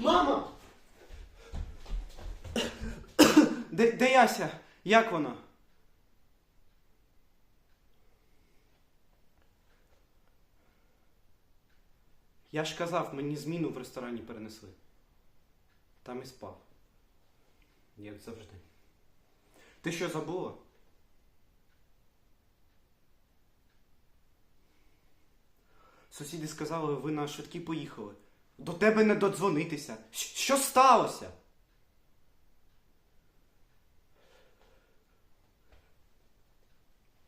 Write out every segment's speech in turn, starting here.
Мама! Де, де Яся? Як вона? Я ж казав, мені зміну в ресторані перенесли. Там і спав. Як завжди. Ти що забула? Сусіди сказали, ви на швидкі поїхали. До тебе не додзвонитися. Що сталося?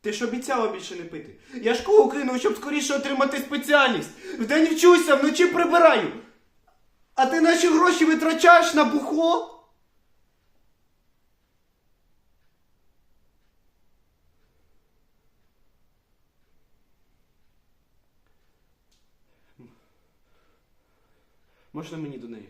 Ти ж обіцяла більше не пити. Я школу кинув, щоб скоріше отримати спеціальність. Вдень вчуся, вночі прибираю. А ти наші гроші витрачаєш на бухло? Можна мені до неї?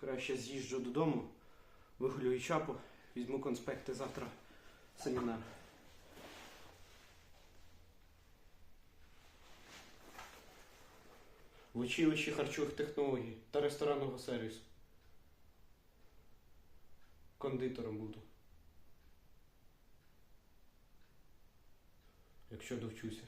Краще з'їжджу додому, вигулюю чапу, візьму конспекти завтра семінар. В училищі харчових технологій та ресторанного сервісу. Кондитером буду. Якщо довчуся.